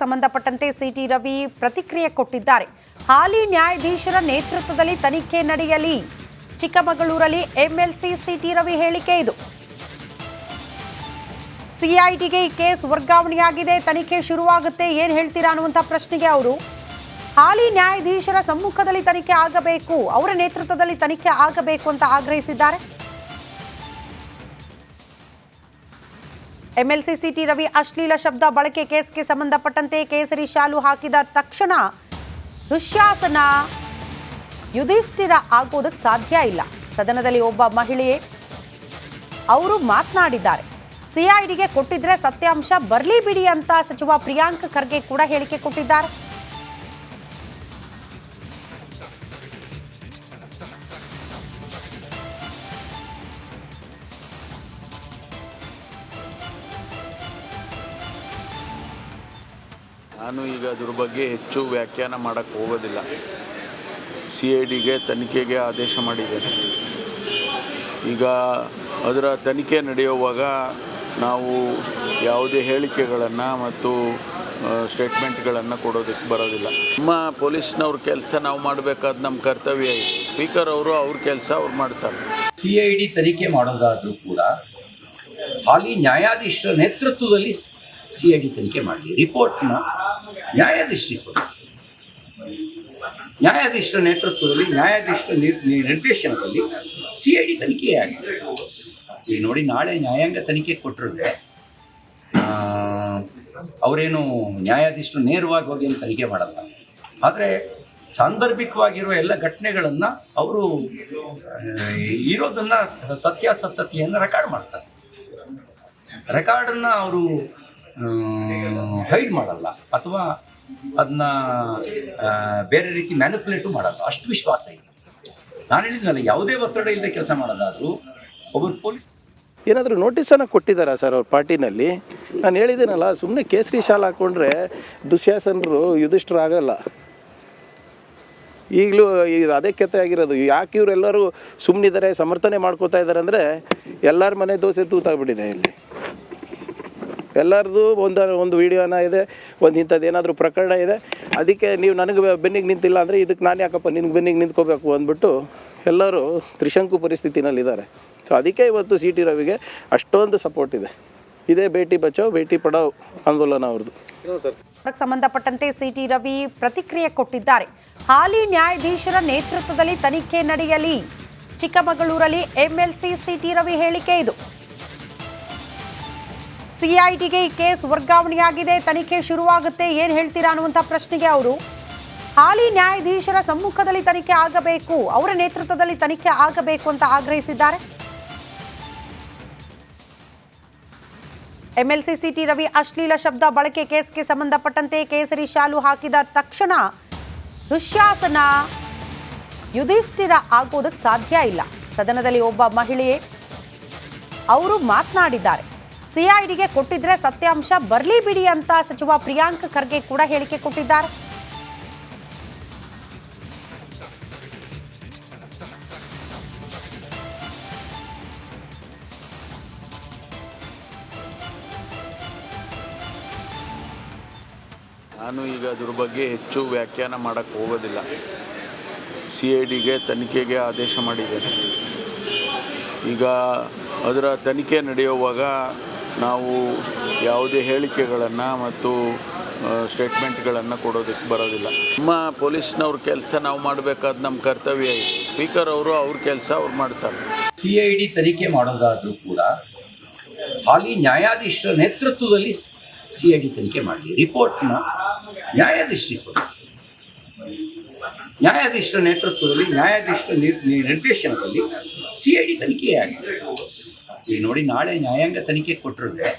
ಸಂಬಂಧಪಟ್ಟಂತೆ ಸಿಟಿ ರವಿ ಪ್ರತಿಕ್ರಿಯೆ ಕೊಟ್ಟಿದ್ದಾರೆ. ಹಾಲಿ ನ್ಯಾಯಾಧೀಶರ ನೇತೃತ್ವದಲ್ಲಿ ತನಿಖೆ ನಡೆಯಲಿ. ಚಿಕ್ಕಮಗಳೂರಲ್ಲಿ ಎಂಎಲ್ಸಿ ಸಿಟಿ ರವಿ ಹೇಳಿಕೆ ಇದು. ಸಿಐಟಿಗೆ ಈ ಕೇಸ್ ವರ್ಗಾವಣೆಯಾಗಿದೆ. ತನಿಖೆ ಶುರುವಾಗುತ್ತೆ. ಏನ್ ಹೇಳ್ತೀರಾ ಅನ್ನುವಂಥ ಪ್ರಶ್ನೆಗೆ ಅವರು. ಹಾಲಿ ನ್ಯಾಯಾಧೀಶರ ಸಮ್ಮುಖದಲ್ಲಿ ತನಿಖೆ ಆಗಬೇಕು. ಅವರ ನೇತೃತ್ವದಲ್ಲಿ ತನಿಖೆ ಆಗಬೇಕು ಅಂತ ಆಗ್ರಹಿಸಿದ್ದಾರೆ. ಎಂಎಲ್ಸಿ ಸಿಟಿ ರವಿ ಅಶ್ಲೀಲ ಶಬ್ದ ಬಳಕೆ ಕೇಸ್ಗೆ ಸಂಬಂಧಪಟ್ಟಂತೆ ಕೇಸರಿ ಶಾಲು ಹಾಕಿದ ತಕ್ಷಣ ದುಶ್ಯಾಸನ ಯುಧಿಷ್ಠಿರ ಆಗೋದಕ್ಕೆ ಸಾಧ್ಯ ಇಲ್ಲ. ಸದನದಲ್ಲಿ ಒಬ್ಬ ಮಹಿಳೆಯೇ ಅವರು ಮಾತನಾಡಿದ್ದಾರೆ. ಸಿಐಡಿಗೆ ಕೊಟ್ಟಿದ್ರೆ ಸತ್ಯಾಂಶ ಬರಲಿ ಬಿಡಿ ಅಂತ ಸಚಿವ ಪ್ರಿಯಾಂಕ್ ಖರ್ಗೆ ಕೂಡ ಹೇಳಿಕೆ ಕೊಟ್ಟಿದ್ದಾರೆ. ನಾನು ಈಗ ಅದ್ರ ಬಗ್ಗೆ ಹೆಚ್ಚು ವ್ಯಾಖ್ಯಾನ ಮಾಡೋಕ್ಕೆ ಹೋಗೋದಿಲ್ಲ. ಸಿ ಐ ಡಿಗೆ ತನಿಖೆಗೆ ಆದೇಶ ಮಾಡಿದ್ದೇನೆ. ಈಗ ಅದರ ತನಿಖೆ ನಡೆಯುವಾಗ ನಾವು ಯಾವುದೇ ಹೇಳಿಕೆಗಳನ್ನು ಮತ್ತು ಸ್ಟೇಟ್ಮೆಂಟ್ಗಳನ್ನು ಕೊಡೋದಕ್ಕೆ ಬರೋದಿಲ್ಲ. ನಮ್ಮ ಪೊಲೀಸ್ನವ್ರ ಕೆಲಸ ನಾವು ಮಾಡಬೇಕಾದ ನಮ್ಮ ಕರ್ತವ್ಯ ಇದೆ. ಸ್ಪೀಕರ್ ಅವರು ಅವ್ರ ಕೆಲಸ ಅವ್ರು ಮಾಡ್ತಾರೆ. ಸಿ ಐ ಡಿ ತನಿಖೆ ಮಾಡೋದಾದರೂ ಕೂಡ ಹಾಲಿ ನ್ಯಾಯಾಧೀಶರ ನೇತೃತ್ವದಲ್ಲಿ ಸಿ ಐ ಡಿ ತನಿಖೆ ಮಾಡಲಿ ರಿಪೋರ್ಟ್ನ ನ್ಯಾಯಾಧೀಶರಿಗೆ ಕೊಡಿ ನ್ಯಾಯಾಧೀಶರ ನೇತೃತ್ವದಲ್ಲಿ, ನ್ಯಾಯಾಧೀಶರ ನಿರ್ದೇಶನದಲ್ಲಿ ಸಿ ಐ ಡಿ ತನಿಖೆ ಆಗಿದೆ ಈಗ ನೋಡಿ, ನಾಳೆ ನ್ಯಾಯಾಂಗ ತನಿಖೆ ಕೊಟ್ಟರೆ ಅವರೇನು ನ್ಯಾಯಾಧೀಶರು ನೇರವಾಗಿ ಹೋಗಿ ಏನು ತನಿಖೆ ಮಾಡಲ್ಲ. ಆದರೆ ಸಾಂದರ್ಭಿಕವಾಗಿರುವ ಎಲ್ಲ ಘಟನೆಗಳನ್ನು ಅವರು ಇರೋದನ್ನು ಸತ್ಯಾಸತ್ಯತೆಯನ್ನು ರೆಕಾರ್ಡ್ ಮಾಡ್ತಾರೆ. ರೆಕಾರ್ಡನ್ನು ಅವರು ಹೈಡ್ ಮಾಡಲ್ಲ. ಅಥವಾ ಅದನ್ನ ಬೇರೆ ರೀತಿ ಮ್ಯಾನಿಪುಲೇಟು ಮಾಡಲ್ಲ. ಅಷ್ಟು ವಿಶ್ವಾಸ ಇದೆ ನಾನು ಹೇಳಿದ್ನಲ್ಲ ಯಾವುದೇ ಒತ್ತಡ ಇಲ್ಲದೆ ಕೆಲಸ ಮಾಡೋದಾದರೂ ಒಬ್ಬರು ಪೊಲೀಸ್ ಏನಾದರೂ ನೋಟಿಸನ್ನು ಕೊಟ್ಟಿದ್ದಾರಾ ಸರ್ ಅವ್ರ ಪಾರ್ಟಿನಲ್ಲಿ? ನಾನು ಹೇಳಿದ್ದೀನಲ್ಲ ಸುಮ್ಮನೆ ಕೇಸರಿ ಶಾಲ್ ಹಾಕ್ಕೊಂಡ್ರೆ ದುಶ್ಯಾಸನರು ಯುಧಿಷ್ಠರಾಗಲ್ಲ. ಈಗಲೂ ಇದು ಅದೇ ಕೆತ್ತೆ ಆಗಿರೋದು. ಯಾಕೆ ಇವರೆಲ್ಲರೂ ಸುಮ್ಮನಿದ್ದಾರೆ ಸಮರ್ಥನೆ ಮಾಡ್ಕೋತಾ ಇದ್ದಾರೆ ಅಂದರೆ ಎಲ್ಲರ ಮನೆ ದೋಸೆ ತೂತಾಗ್ಬಿಟ್ಟಿದೆ ಇಲ್ಲಿ. ಎಲ್ಲರದು ಒಂದು ಒಂದು ವಿಡಿಯೋನ ಇದೆ, ಒಂದು ಇಂಥದ್ದು ಏನಾದರೂ ಪ್ರಕರಣ ಇದೆ. ಅದಕ್ಕೆ ನೀವು ನನಗೆ ಬೆನ್ನಿಗೆ ನಿಂತಿಲ್ಲ ಅಂದರೆ ಇದಕ್ಕೆ ನಾನು ಯಾಕಪ್ಪ ನಿನ್ಗೆ ಬೆನ್ನಿಗೆ ನಿಂತ್ಕೋಬೇಕು ಅಂದ್ಬಿಟ್ಟು ಎಲ್ಲರೂ ತ್ರಿಶಂಕು ಪರಿಸ್ಥಿತಿನಲ್ಲಿದ್ದಾರೆ. ಸೊ ಅದಕ್ಕೆ ಇವತ್ತು ಸಿ ಟಿ ರವಿಗೆ ಅಷ್ಟೊಂದು ಸಪೋರ್ಟ್ ಇದೆ. ಇದೇ ಭೇಟಿ ಬಚಾವ್, ಭೇಟಿ ಪಡಾವ್ ಆಂದೋಲನ ಅವ್ರದ್ದು ಸಂಬಂಧಪಟ್ಟಂತೆ ಸಂಬಂಧಪಟ್ಟಂತೆ ಸಿಟಿ ರವಿ ಪ್ರತಿಕ್ರಿಯೆ ಕೊಟ್ಟಿದ್ದಾರೆ. ಹಾಲಿ ನ್ಯಾಯಾಧೀಶರ ನೇತೃತ್ವದಲ್ಲಿ ತನಿಖೆ ನಡೆಯಲಿ. ಚಿಕ್ಕಮಗಳೂರಲ್ಲಿ ಎಂಎಲ್ಸಿ ಸಿಟಿ ರವಿ ಹೇಳಿಕೆ ಇದು. ಸಿಐಟಿಗೆ ಈ ಕೇಸ್ ವರ್ಗಾವಣೆಯಾಗಿದೆ, ತನಿಖೆ ಶುರುವಾಗುತ್ತೆ, ಏನು ಹೇಳ್ತೀರಾ ಅನ್ನುವಂಥ ಪ್ರಶ್ನೆಗೆ ಅವರು, ಹಾಲಿ ನ್ಯಾಯಾಧೀಶರ ಸಮ್ಮುಖದಲ್ಲಿ ತನಿಖೆ ಆಗಬೇಕು, ಅವರ ನೇತೃತ್ವದಲ್ಲಿ ತನಿಖೆ ಆಗಬೇಕು ಅಂತ ಆಗ್ರಹಿಸಿದ್ದಾರೆ. ಎಂಎಲ್ಸಿ ಸಿಟಿ ರವಿ ಅಶ್ಲೀಲ ಶಬ್ದ ಬಳಕೆ ಕೇಸ್ಗೆ ಸಂಬಂಧಪಟ್ಟಂತೆ ಕೇಸರಿ ಶಾಲು ಹಾಕಿದ ತಕ್ಷಣ ದುಶ್ಯಾಸನ ಯುಧಿಷ್ಠಿರ ಆಗೋದಕ್ಕೆ ಸಾಧ್ಯ ಇಲ್ಲ. ಸದನದಲ್ಲಿ ಒಬ್ಬ ಮಹಿಳೆಯೇ ಅವರು ಮಾತನಾಡಿದ್ದಾರೆ. ಸಿಐಡಿಗೆ ಕೊಟ್ಟಿದ್ರೆ ಸತ್ಯಾಂಶ ಬರ್ಲಿ ಬಿಡಿ ಅಂತ ಸಚಿವ ಪ್ರಿಯಾಂಕ್ ಖರ್ಗೆ ಕೂಡ ಹೇಳಿಕೆ ಕೊಟ್ಟಿದ್ದಾರೆ. ನಾನು ಈಗ ಅದ್ರ ಬಗ್ಗೆ ಹೆಚ್ಚು ವ್ಯಾಖ್ಯಾನ ಮಾಡೋಕ್ಕೆ ಹೋಗೋದಿಲ್ಲ. ಸಿ ಐ ಡಿಗೆ ತನಿಖೆಗೆ ಆದೇಶ ಮಾಡಿದ್ದೇನೆ. ಈಗ ಅದರ ತನಿಖೆ ನಡೆಯುವಾಗ ನಾವು ಯಾವುದೇ ಹೇಳಿಕೆಗಳನ್ನು ಮತ್ತು ಸ್ಟೇಟ್ಮೆಂಟ್ಗಳನ್ನು ಕೊಡೋದಕ್ಕೆ ಬರೋದಿಲ್ಲ. ನಮ್ಮ ಪೊಲೀಸ್ನವ್ರ ಕೆಲಸ ನಾವು ಮಾಡಬೇಕಾದ ನಮ್ಮ ಕರ್ತವ್ಯ ಇದೆ. ಸ್ಪೀಕರ್ ಅವರು ಅವ್ರ ಕೆಲಸ ಅವ್ರು ಮಾಡ್ತಾರೆ. ಸಿ ಐ ಡಿ ತನಿಖೆ ಮಾಡೋದಾದರೂ ಕೂಡ ಹಾಲಿ ನ್ಯಾಯಾಧೀಶರ ನೇತೃತ್ವದಲ್ಲಿ ಸಿ ಐ ಡಿ ತನಿಖೆ ಮಾಡಲಿ ರಿಪೋರ್ಟ್ನ ನ್ಯಾಯಾಧೀಶರಿಗೆ ಕೊಡಿ ನ್ಯಾಯಾಧೀಶರ ನೇತೃತ್ವದಲ್ಲಿ ನ್ಯಾಯಾಧೀಶರ ನಿರ್ದೇಶನದಲ್ಲಿ ಸಿ ಐ ಡಿ ತನಿಖೆ ಆಗಿದೆ ಈಗ ನೋಡಿ ನಾಳೆ ನ್ಯಾಯಾಂಗ ತನಿಖೆ ಕೊಟ್ಟರೆ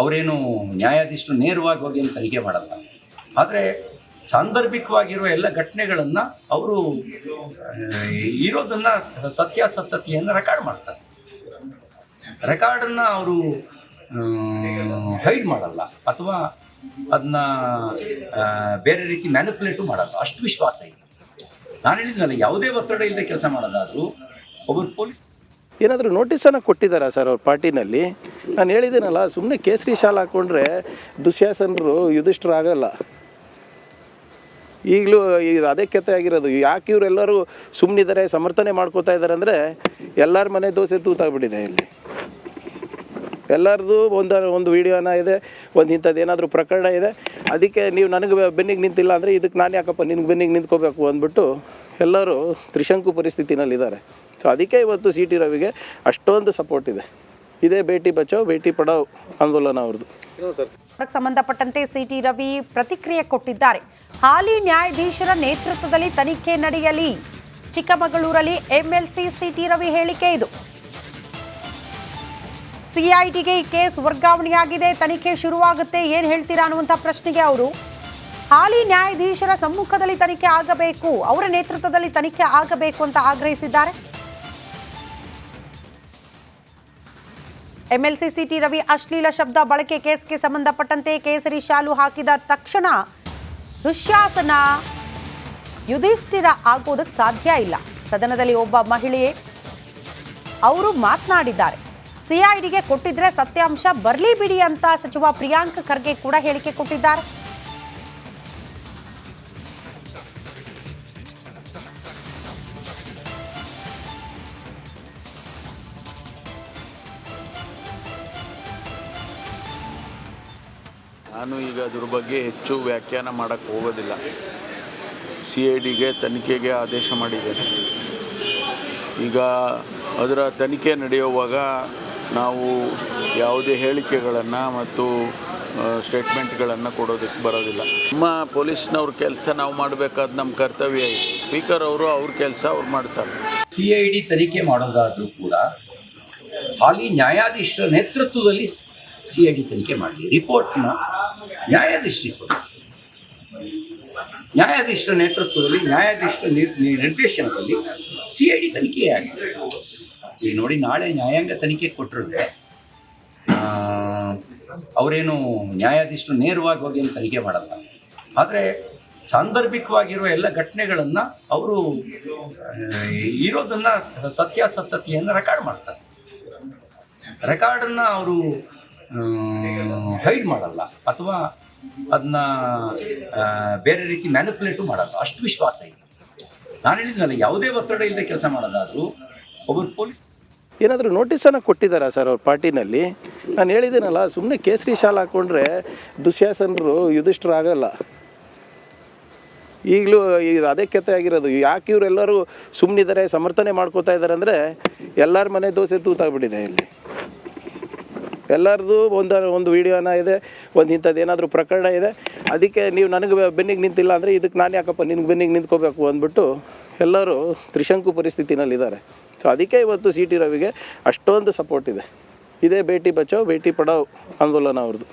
ಅವರೇನು ನ್ಯಾಯಾಧೀಶರು ನೇರವಾಗಿ ಹೋಗಿ ಏನು ತನಿಖೆ ಮಾಡಲ್ಲ. ಆದರೆ ಸಾಂದರ್ಭಿಕವಾಗಿರುವ ಎಲ್ಲ ಘಟನೆಗಳನ್ನು ಅವರು ಇರೋದನ್ನು ಸತ್ಯಾಸತ್ಯತೆಯನ್ನು ರೆಕಾರ್ಡ್ ಮಾಡ್ತಾರೆ. ರೆಕಾರ್ಡನ್ನು ಅವರು ಹೈಡ್ ಮಾಡಲ್ಲ. ಅಥವಾ ಅದನ್ನ ಬೇರೆ ರೀತಿ ಮ್ಯಾನಿಪುಲೇಟು ಮಾಡಲ್ಲ. ಅಷ್ಟು ವಿಶ್ವಾಸ ಇದೆ ನಾನು ಹೇಳಿದ್ನಲ್ಲ ಯಾವುದೇ ಒತ್ತಡ ಇಲ್ಲದೆ ಕೆಲಸ ಮಾಡೋದಾದರೂ ಒಬ್ಬರು ಪೊಲೀಸ್ ಏನಾದರೂ ನೋಟಿಸನ್ನು ಕೊಟ್ಟಿದ್ದಾರಾ ಸರ್ ಅವ್ರ ಪಾರ್ಟಿನಲ್ಲಿ? ನಾನು ಹೇಳಿದ್ದೀನಲ್ಲ ಸುಮ್ಮನೆ ಕೇಸರಿ ಶಾಲ್ ಹಾಕ್ಕೊಂಡ್ರೆ ದುಶ್ಯಾಸನರು ಯುಧಿಷ್ಠರು ಆಗಲ್ಲ ಈಗಲೂ ಈಗ ಅದೇ ಕೆತ್ತೆ ಆಗಿರೋದು. ಯಾಕೆ ಇವರೆಲ್ಲರೂ ಸುಮ್ಮನಿದ್ದಾರೆ ಸಮರ್ಥನೆ ಮಾಡ್ಕೋತಾ ಇದ್ದಾರೆ ಅಂದರೆ ಎಲ್ಲರ ಮನೆ ದೋಸೆ ತೂತಾಗ್ಬಿಟ್ಟಿದೆ ಇಲ್ಲಿ. ಎಲ್ಲರದು ಒಂದು ಒಂದು ವಿಡಿಯೋನ ಇದೆ, ಒಂದು ಇಂಥದ್ದು ಏನಾದರೂ ಪ್ರಕರಣ ಇದೆ. ಅದಕ್ಕೆ ನೀವು ನನಗೆ ಬೆನ್ನಿಗೆ ನಿಂತಿಲ್ಲ ಅಂದರೆ ಇದಕ್ಕೆ ನಾನು ಯಾಕಪ್ಪ ನಿನ್ಗೆ ಬೆನ್ನಿಗೆ ನಿಂತ್ಕೋಬೇಕು ಅಂದ್ಬಿಟ್ಟು ಎಲ್ಲರೂ ತ್ರಿಶಂಕು ಪರಿಸ್ಥಿತಿನಲ್ಲಿದ್ದಾರೆ. ಸೊ ಅದಕ್ಕೆ ಇವತ್ತು ಸಿ ಟಿ ರವಿಗೆ ಅಷ್ಟೊಂದು ಸಪೋರ್ಟ್ ಇದೆ. ಇದೇ ಬೇಟಿ ಬಚಾವ್ ಬೇಟಿ ಪಡಾವ್ ಆಂದೋಲನ ಅವ್ರದ್ದು ಸಂಬಂಧಪಟ್ಟಂತೆ ಸಿಟಿ ರವಿ ಪ್ರತಿಕ್ರಿಯೆ ಕೊಟ್ಟಿದ್ದಾರೆ. ಹಾಲಿ ನ್ಯಾಯಾಧೀಶರ ನೇತೃತ್ವದಲ್ಲಿ ತನಿಖೆ ನಡೆಯಲಿ. ಚಿಕ್ಕಮಗಳೂರಲ್ಲಿ ಎಂಎಲ್ಸಿ ಸಿಟಿ ರವಿ ಹೇಳಿಕೆ ಇದು. ಸಿಐಟಿಗೆ ಈ ಕೇಸ್ ವರ್ಗಾವಣೆಯಾಗಿದೆ. ತನಿಖೆ ಶುರುವಾಗುತ್ತೆ. ಏನ್ ಹೇಳ್ತೀರಾ ಅನ್ನುವಂಥ ಪ್ರಶ್ನೆಗೆ ಅವರು. ಹಾಲಿ ನ್ಯಾಯಾಧೀಶರ ಸಮ್ಮುಖದಲ್ಲಿ ತನಿಖೆ ಆಗಬೇಕು. ಅವರ ನೇತೃತ್ವದಲ್ಲಿ ತನಿಖೆ ಆಗಬೇಕು ಅಂತ ಆಗ್ರಹಿಸಿದ್ದಾರೆ. ಎಂಎಲ್ಸಿ ಸಿಟಿ ರವಿ ಅಶ್ಲೀಲ ಶಬ್ದ ಬಳಕೆ ಕೇಸ್ಗೆ ಸಂಬಂಧಪಟ್ಟಂತೆ ಕೇಸರಿ ಶಾಲು ಹಾಕಿದ ತಕ್ಷಣ ದುಶ್ಯಾಸನ ಯುಧಿಷ್ಠಿರ ಆಗೋದಕ್ಕೆ ಸಾಧ್ಯ ಇಲ್ಲ. ಸದನದಲ್ಲಿ ಒಬ್ಬ ಮಹಿಳೆಯೇ ಅವರು ಮಾತನಾಡಿದ್ದಾರೆ. ಸಿಐಡಿಗೆ ಕೊಟ್ಟಿದ್ರೆ ಸತ್ಯಾಂಶ ಬರಲಿ ಬಿಡಿ ಅಂತ ಸಚಿವ ಪ್ರಿಯಾಂಕ್ ಖರ್ಗೆ ಕೂಡ ಹೇಳಿಕೆ ಕೊಟ್ಟಿದ್ದಾರೆ. ನಾನು ಈಗ ಅದ್ರ ಬಗ್ಗೆ ಹೆಚ್ಚು ವ್ಯಾಖ್ಯಾನ ಮಾಡೋಕ್ಕೆ ಹೋಗೋದಿಲ್ಲ. ಸಿ ಐ ಡಿಗೆ ತನಿಖೆಗೆ ಆದೇಶ ಮಾಡಿದ್ದೇನೆ. ಈಗ ಅದರ ತನಿಖೆ ನಡೆಯುವಾಗ ನಾವು ಯಾವುದೇ ಹೇಳಿಕೆಗಳನ್ನು ಮತ್ತು ಸ್ಟೇಟ್ಮೆಂಟ್ಗಳನ್ನು ಕೊಡೋದಕ್ಕೆ ಬರೋದಿಲ್ಲ. ನಮ್ಮ ಪೊಲೀಸ್ನವ್ರ ಕೆಲಸ ನಾವು ಮಾಡಬೇಕಾದ ನಮ್ಮ ಕರ್ತವ್ಯ ಇದೆ. ಸ್ಪೀಕರ್ ಅವರು ಅವ್ರ ಕೆಲಸ ಅವ್ರು ಮಾಡ್ತಾರೆ. ಸಿ ಐ ಡಿ ತನಿಖೆ ಮಾಡೋದಾದರೂ ಕೂಡ ಹಾಲಿ ನ್ಯಾಯಾಧೀಶರ ನೇತೃತ್ವದಲ್ಲಿ ಸಿ ಐ ಡಿ ತನಿಖೆ ಮಾಡಲಿ ರಿಪೋರ್ಟ್ನ ನ್ಯಾಯಾಧೀಶರಿಗೆ ಕೊಡಿ. ನ್ಯಾಯಾಧೀಶರ ನೇತೃತ್ವದಲ್ಲಿ, ನ್ಯಾಯಾಧೀಶರ ನಿರ್ದೇಶನದಲ್ಲಿ ಸಿ ಐ ಡಿ ತನಿಖೆ ಆಗಿದೆ. ಈಗ ನೋಡಿ, ನಾಳೆ ನ್ಯಾಯಾಂಗ ತನಿಖೆ ಕೊಟ್ಟರೆ ಅವರೇನು ನ್ಯಾಯಾಧೀಶರು ನೇರವಾಗಿ ಹೋಗಿ ಏನು ತನಿಖೆ ಮಾಡಲ್ಲ. ಆದರೆ ಸಾಂದರ್ಭಿಕವಾಗಿರುವ ಎಲ್ಲ ಘಟನೆಗಳನ್ನು ಅವರು ಇರೋದನ್ನು ಸತ್ಯಾಸತ್ಯತೆಯನ್ನು ರೆಕಾರ್ಡ್ ಮಾಡ್ತಾರೆ. ರೆಕಾರ್ಡನ್ನು ಅವರು ಹೈಡ್ ಮಾಡಲ್ಲ. ಅಥವಾ ಅದನ್ನ ಬೇರೆ ರೀತಿ ಮ್ಯಾನಿಪುಲೇಟು ಮಾಡಲ್ಲ. ಅಷ್ಟು ವಿಶ್ವಾಸ ಇದೆ ನಾನು ಹೇಳಿದ್ನಲ್ಲ ಯಾವುದೇ ಒತ್ತಡ ಇಲ್ಲದೆ ಕೆಲಸ ಮಾಡೋದಾದರೂ ಒಬ್ಬರು ಪೊಲೀಸ್ ಏನಾದರೂ ನೋಟಿಸನ್ನು ಕೊಟ್ಟಿದ್ದಾರಾ ಸರ್ ಅವ್ರ ಪಾರ್ಟಿನಲ್ಲಿ? ನಾನು ಹೇಳಿದ್ದೀನಲ್ಲ ಸುಮ್ಮನೆ ಕೇಸರಿ ಶಾಲ್ ಹಾಕ್ಕೊಂಡ್ರೆ ದುಶ್ಯಾಸನರು ಯುಧಿಷ್ಠರಾಗಲ್ಲ. ಈಗಲೂ ಇದು ಅದೇ ಕೆತ್ತ ಆಗಿರೋದು. ಯಾಕೆ ಇವರೆಲ್ಲರೂ ಸುಮ್ಮನಿದ್ದಾರೆ ಸಮರ್ಥನೆ ಮಾಡ್ಕೋತಾ ಇದ್ದಾರೆ ಅಂದರೆ ಎಲ್ಲರ ಮನೆ ದೋಸೆ ತೂತಾಗ್ಬಿಟ್ಟಿದೆ ಇಲ್ಲಿ. ಎಲ್ಲರದು ಒಂದು ಒಂದು ವಿಡಿಯೋನ ಇದೆ, ಒಂದು ಇಂಥದ್ದು ಏನಾದರೂ ಪ್ರಕರಣ ಇದೆ. ಅದಕ್ಕೆ ನೀವು ನನಗೆ ಬೆನ್ನಿಗೆ ನಿಂತಿಲ್ಲ ಅಂದರೆ ಇದಕ್ಕೆ ನಾನು ಯಾಕಪ್ಪ ನಿನ್ಗೆ ಬೆನ್ನಿಗೆ ನಿಂತ್ಕೋಬೇಕು ಅಂದ್ಬಿಟ್ಟು ಎಲ್ಲರೂ ತ್ರಿಶಂಕು ಪರಿಸ್ಥಿತಿನಲ್ಲಿದ್ದಾರೆ. ಸೊ ಅದಕ್ಕೆ ಇವತ್ತು ಸಿ ಟಿ ರವಿಗೆ ಅಷ್ಟೊಂದು ಸಪೋರ್ಟ್ ಇದೆ. ಇದೇ ಭೇಟಿ ಬಚಾವ್ ಭೇಟಿ ಪಡಾವ್ ಆಂದೋಲನ ಅವ್ರದ್ದು